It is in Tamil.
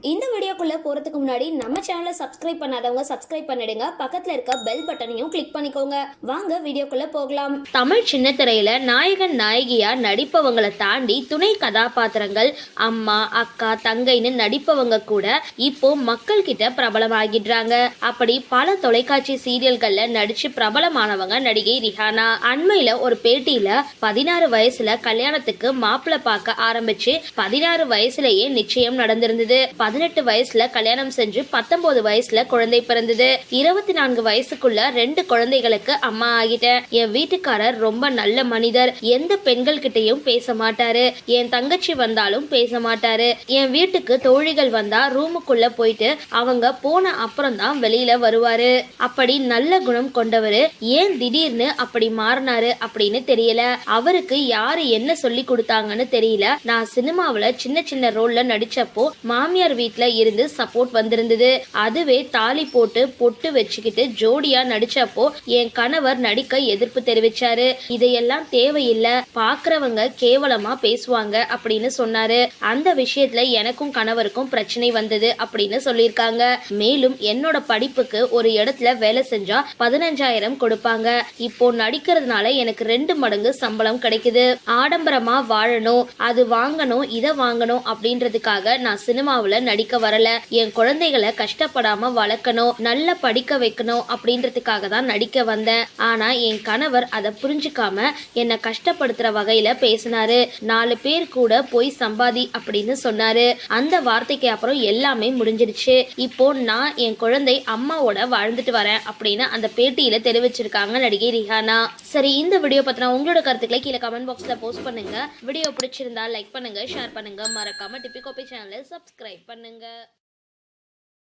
இந்த வீடியோக்குள்ளே போறதுக்கு முன்னாடி நம்ம சேனலை சப்ஸ்கிரைப் பண்ணாதவங்க சப்ஸ்கிரைப் பண்ணிடுங்க. பக்கத்தில் இருக்க பெல் பட்டனையும் கிளிக் பண்ணிக்கோங்க. வாங்க வீடியோக்குள்ளே போகலாம். தமிழ் சின்ன திரையில் நாயகன் நாயகியாக நடிப்பவங்களை தாண்டி துணை கதாபாத்திரங்கள் அம்மா அக்கா தங்கைன்னு நடிப்பவங்க கூட இப்போ மக்கள் கிட்ட பிரபலமாகிடுறாங்க. அப்படி பல தொலைக்காட்சி சீரியல்களில் நடிச்சு பிரபலமானவங்க நடிகை ரிஹானா. அண்மையில் ஒரு பேட்டியில் பதினாறு வயசுல கல்யாணத்துக்கு மாப்பிள்ளை பார்க்க ஆரம்பிச்சு பதினாறு வயசுலயே நிச்சயம் நடந்திருந்தது. பதினெட்டு வயசு வயசுல கல்யாணம் செஞ்சு பத்தொன்பது வயசுல குழந்தை பிறந்தது. இருபத்தி நான்கு வயசுக்குள்ள ரெண்டு குழந்தைகளுக்கு அம்மா ஆகிட்டேன். என் வீட்டுக்காரர் ரொம்ப நல்ல மனிதர். எந்த பெண்கள் கிட்டையும் பேச மாட்டாரு. என் தங்கச்சி வந்தாலும் பேச மாட்டாரு. என் வீட்டுக்கு தோழிகள் வந்தா ரூமுக்குள்ள போயிட்டு அவங்க போன அப்புறம் தான் வெளியில வருவாரு. அப்படி நல்ல குணம் கொண்டவரு. ஏன் திடீர்னு அப்படி மாறினாரு அப்படின்னு தெரியல. அவருக்கு யாரு என்ன சொல்லி கொடுத்தாங்கன்னு தெரியல. நான் சினிமாவுல சின்ன சின்ன ரோல்ல நடிச்சப்போ மாமியார் வீட்டுல இருந்து சப்போர்ட் வந்திருந்தது. அதுவே தாலி போட்டு பொட்டு வச்சுக்கிட்டு ஜோடியா நடிச்சப்போ என் கணவர் நடிக்க எதிர்ப்பு தெரிவிச்சாரு. இதையெல்லாம் தேவையில்லை. பாக்குறவங்க கேவலமா பேசுவாங்க அப்படின்னு சொன்னாரு. அந்த விஷயத்துல எனக்கும் கணவருக்கும் பிரச்சனை வந்தது அப்படின்னு சொல்லியிருக்காங்க. மேலும் என்னோட படிப்புக்கு ஒரு இடத்துல வேலை செஞ்சா பதினஞ்சாயிரம் கொடுப்பாங்க. இப்போ நடிக்கிறதுனால எனக்கு ரெண்டு மடங்கு சம்பளம் கிடைக்குது. ஆடம்பரமா வாழணும். அது வாங்கணும் இதை வாங்கணும் அப்படின்றதுக்காக நான் சினிமாவுல நடிக்க வரல. என் குழந்தைகளை கஷ்டப்படாம வளர்க்கணும் நல்லா படிக்க வைக்கணும் அப்படின்றதுக்காக தான் நடிக்க வந்தேன். ஆனா என் கணவர் அதை புரிஞ்சுக்காம என்னை கஷ்டப்படுத்துற வகையில பேசினாரு. நாலு பேர் கூட போய் சம்பாதி அப்படின்னு சொன்னாரு. அந்த வார்த்தைக்கு அப்புறம் எல்லாமே முடிஞ்சிருச்சு. இப்போ நான் என் குழந்தை அம்மாவோட வாழ்ந்துட்டு வரேன் அப்படின்னு அந்த பேட்டியில தெரிவிச்சிருக்காங்க நடிகை ரிஹானா. சரி இந்த வீடியோ பத்தின உங்களோட கருத்துக்களை கீழே கமெண்ட் பாக்ஸ்ல போஸ்ட் பண்ணுங்க. வீடியோ பிடிச்சிருந்தா லைக் பண்ணுங்க ஷேர் பண்ணுங்க. மறக்காம டிபி கோபி சேனலை சப்ஸ்கிரைப் பண்ணுங்க.